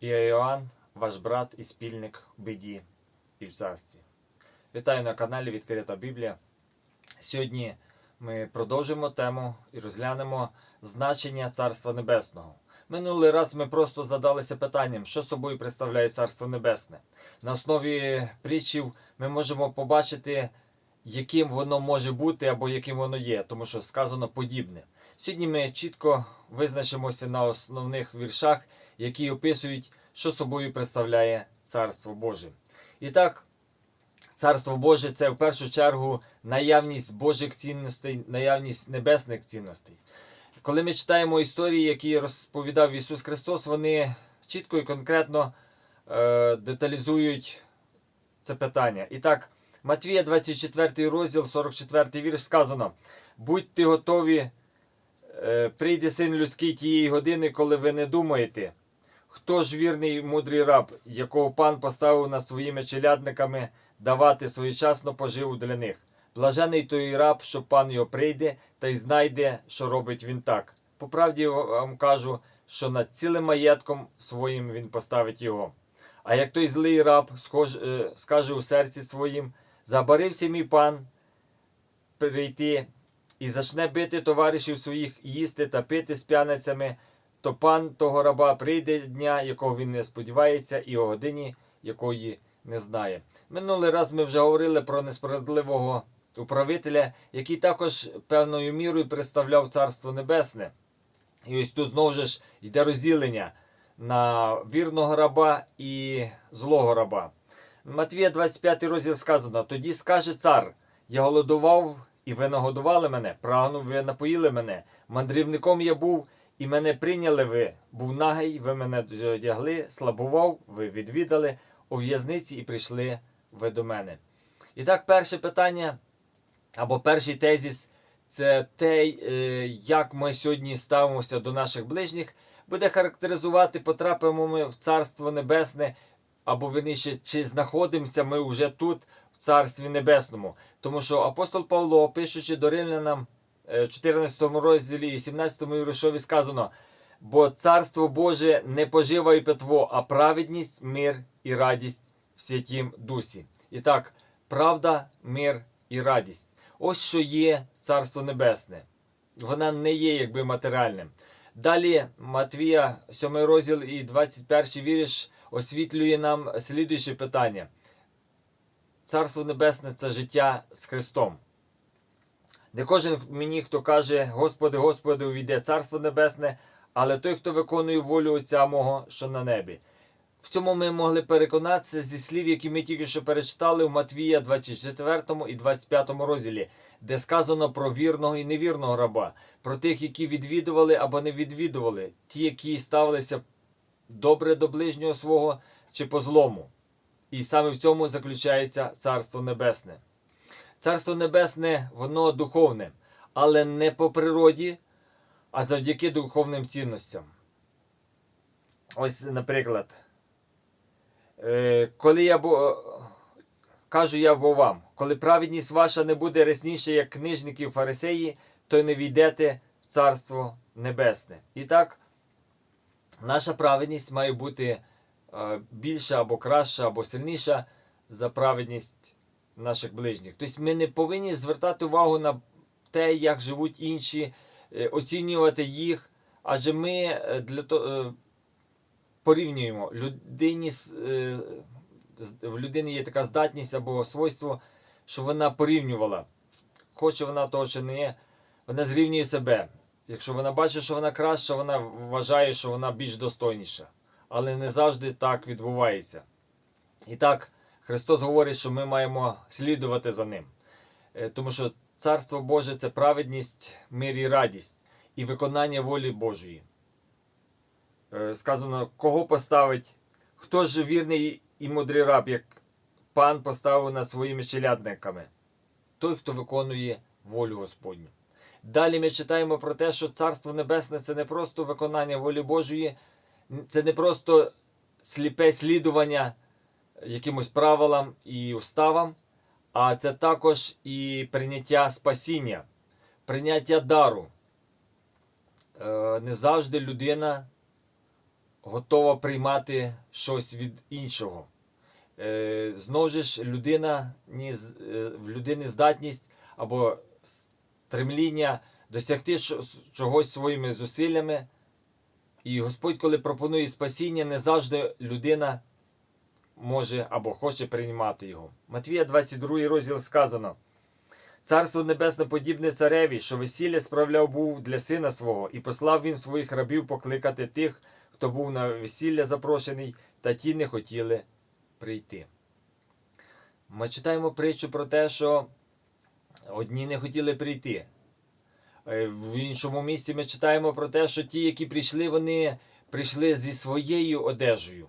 Я Іоанн, ваш брат і спільник в біді і в царстві. Вітаю на каналі Відкрита Біблія. Сьогодні ми продовжимо тему і розглянемо значення Царства Небесного. Минулий раз ми просто задалися питанням, що собою представляє Царство Небесне. На основі притчів ми можемо побачити, яким воно може бути або яким воно є, тому що сказано подібне. Сьогодні ми чітко визначимося на основних віршах, які описують, що собою представляє Царство Боже. І так, Царство Боже це в першу чергу наявність Божих цінностей, наявність небесних цінностей. Коли ми читаємо історії, які розповідав Ісус Христос, вони чітко і конкретно е, деталізують це питання. І так, Матвія, 24 розділ, 44 вірш сказано: Будьте готові, е, прийде син людський тієї години, коли ви не думаєте. Хто ж вірний мудрий раб, якого пан поставив над своїми челядниками давати своєчасно поживу для них? Блажений той раб, що пан його прийде та й знайде, що робить він так. По правді вам кажу, що над цілим маєтком своїм він поставить його. А як той злий раб схож, е, скаже у серці своїм: Забарився мій пан прийти і зачне бити товаришів своїх, їсти та пити з п'яницями, то пан того раба прийде дня, якого він не сподівається, і о годині якої не знає. Минулий раз ми вже говорили про несправедливого управителя, який також певною мірою представляв Царство Небесне. І ось тут знову ж йде розділення на вірного раба і злого раба. Матвія 25 розділ сказано: тоді скаже цар: Я голодував, і ви нагодували мене, прагнув, ви напоїли мене. Мандрівником я був, і мене прийняли ви. Був нагий, ви мене одягли, слабував, ви відвідали у в'язниці і прийшли ви до мене. І так, перше питання або перший тезіс це те, е, як ми сьогодні ставимося до наших ближніх, буде характеризувати, потрапимо ми в Царство Небесне, або верніше, чи знаходимося ми вже тут, в Царстві Небесному. Тому що апостол Павло, пишучи до Римлянам 14 розділі і 17 віршові сказано: бо Царство Боже не пожива і питво, а праведність, мир і радість в святім дусі. І так, правда, мир і радість. Ось що є Царство Небесне. Вона не є якби матеріальним. Далі Матвія, 7 розділ і 21 вірш освітлює нам слідуюче питання. Царство Небесне це життя з Христом. Не кожен мені, хто каже, Господи, Господи, увійде Царство Небесне, але той, хто виконує волю Отця мого, що на небі. В цьому ми могли переконатися зі слів, які ми тільки що перечитали в Матвія 24 і 25 розділі, де сказано про вірного і невірного раба, про тих, які відвідували або не відвідували, ті, які ставилися добре до ближнього свого чи по злому. І саме в цьому заключається Царство Небесне. Царство Небесне, воно духовне, але не по природі, а завдяки духовним цінностям. Ось, наприклад, е, коли я бо, кажу я бо вам, коли праведність ваша не буде ресніше, як книжників фарисеї, то не війдете в Царство Небесне. І так, наша праведність має бути е, більша або краща, або сильніша за праведність наших ближніх. Тобто ми не повинні звертати увагу на те, як живуть інші, е, оцінювати їх, адже ми е, для того порівнюємо людині е, в людини є така здатність або свойство, що вона порівнювала. Хоче вона того чи не вона зрівнює себе. Якщо вона бачить, що вона краща, вона вважає, що вона більш достойніша. Але не завжди так відбувається. І так, Христос говорить, що ми маємо слідувати за ним. Е, Тому що Царство Боже це праведність, мир і радість і виконання волі Божої. Е, Сказано, кого поставить, хто ж вірний і мудрий раб, як пан поставив над своїми челядниками? Той, хто виконує волю Господню. Далі ми читаємо про те, що Царство Небесне це не просто виконання волі Божої, це не просто сліпе слідування якимось правилам і уставам, а це також і прийняття спасіння, прийняття дару. Е, Не завжди людина готова приймати щось від іншого. Е, Знову ж людина, е, в людини здатність або стремління досягти чогось своїми зусиллями. І Господь, коли пропонує спасіння, не завжди людина може або хоче приймати його. Матвія 22 розділ сказано. Царство небесне подібне цареві, що весілля справляв був для сина свого, і послав він своїх рабів покликати тих, хто був на весілля запрошений, та ті не хотіли прийти. Ми читаємо притчу про те, що одні не хотіли прийти. Е, В іншому місці ми читаємо про те, що ті, які прийшли, вони прийшли зі своєю одежею.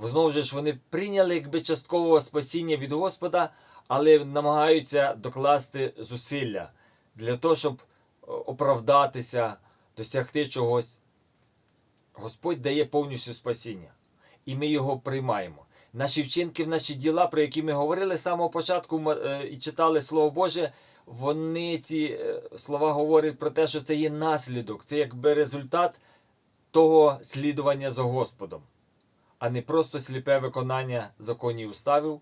Знову ж вони прийняли якби часткового спасіння від Господа, але намагаються докласти зусилля для того, щоб е, оправдатися, досягти чогось. Господь дає повністю спасіння, і ми його приймаємо. Наші вчинки, наші діла, про які ми говорили з самого початку е, і читали Слово Боже, вони ці е, слова говорять про те, що це є наслідок, це якби результат того слідування за Господом, а не просто сліпе виконання законів уставів.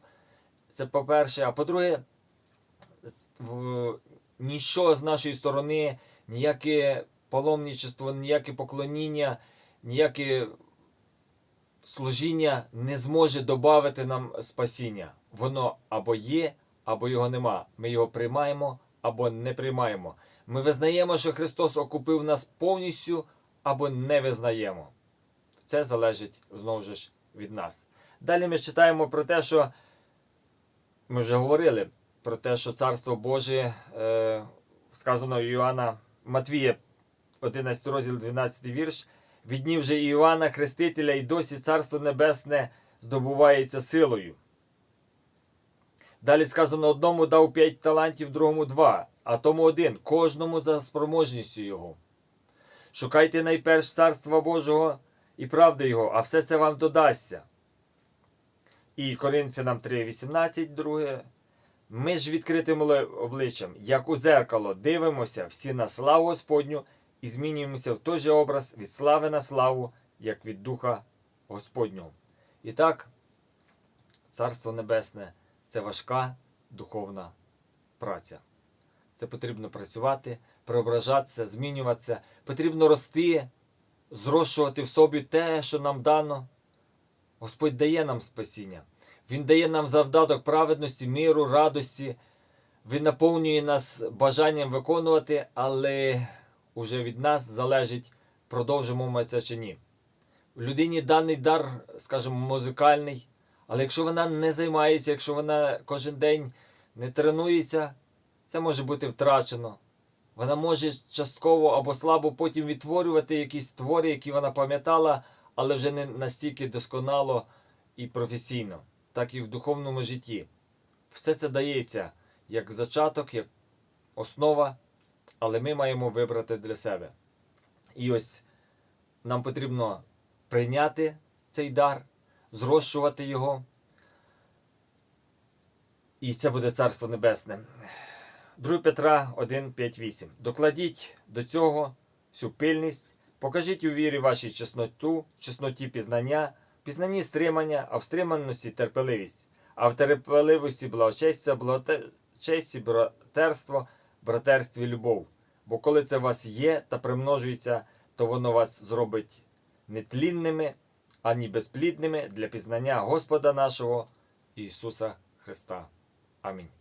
Це по-перше. А по-друге, ніщо з нашої сторони, ніяке паломничество, ніяке поклоніння, ніяке служіння не зможе додати нам спасіння. Воно або є, або його нема. Ми його приймаємо або не приймаємо. Ми визнаємо, що Христос окупив нас повністю, або не визнаємо. Це залежить знову ж від нас. Далі ми читаємо про те, що ми вже говорили про те, що Царство Боже е, сказано у Іоанна Матвія, 11 розділ, 12 вірш. Від днів же Іоанна Хрестителя і досі Царство Небесне здобувається силою. Далі сказано, одному дав п'ять талантів, другому два, а тому один, кожному за спроможністю його. Шукайте найперш Царства Божого і правди Його, а все це вам додасться. І Коринфянам 3,18, друге. Ми ж відкритим обличчям, як у зеркало, дивимося всі на славу Господню і змінюємося в той же образ від слави на славу, як від Духа Господнього. І так, Царство Небесне це важка духовна праця. Це потрібно працювати, преображатися, змінюватися. Потрібно рости, зрощувати в собі те, що нам дано. Господь дає нам спасіння. Він дає нам завдаток праведності, миру, радості. Він наповнює нас бажанням виконувати, але уже від нас залежить, продовжимо ми це чи ні. У людині даний дар, скажімо, музикальний, але якщо вона не займається, якщо вона кожен день не тренується, це може бути втрачено. Вона може частково або слабо потім відтворювати якісь твори, які вона пам'ятала, але вже не настільки досконало і професійно, так і в духовному житті. Все це дається як зачаток, як основа, але ми маємо вибрати для себе. І ось нам потрібно прийняти цей дар, зрощувати його. І це буде Царство Небесне. 2 Петра 1, 5, 8. Докладіть до цього всю пильність, покажіть у вірі вашій чесноту, чесноті пізнання, пізнанні стримання, а в стриманості терпеливість, а в терпеливості благочестя, благочесті братерство, братерстві любов. Бо коли це у вас є та примножується, то воно вас зробить нетлінними, ані безплідними для пізнання Господа нашого Ісуса Христа. Амінь.